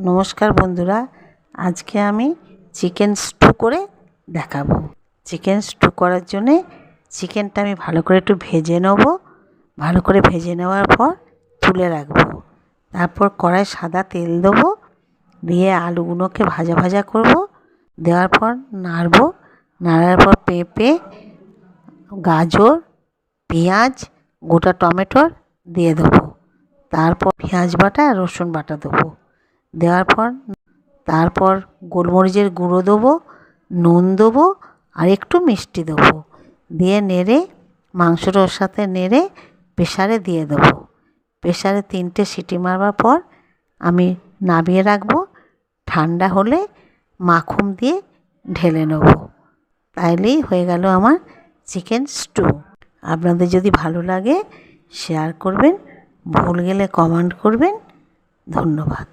নমস্কার বন্ধুরা, আজকে আমি চিকেন স্টু করে দেখাবো। চিকেন স্টু করার জন্যে চিকেনটা আমি ভালো করে একটু ভেজে নেব। ভালো করে ভেজে নেওয়ার পর তুলে রাখব। তারপর কড়াই সাদা তেল দেবো, দিয়ে আলুগুলোকে ভাজা ভাজা করব। দেওয়ার পর নাড়বো। নাড়ার পর পেঁপে, গাজর, পেঁয়াজ, গোটা টমেটোর দিয়ে দেবো। তারপর পেঁয়াজ বাটা রসুন বাটা দেবো। দেওয়ার পর, তারপর গোলমরিচের গুঁড়ো দেবো, নুন দেবো আর একটু মিষ্টি দেবো। দিয়ে নেড়ে মাংসটা ওর সাথে নেড়ে প্রেশারে দিয়ে দেবো। প্রেশারে তিনটে সিটি মারবার পর আমি নামিয়ে রাখব। ঠান্ডা হলে মাখন দিয়ে ঢেলে নেব। তাইলেই হয়ে গেল আমার চিকেন স্টু। আপনাদের যদি ভালো লাগে, শেয়ার করবেন, ভুল গেলে কমেন্ট করবেন। ধন্যবাদ।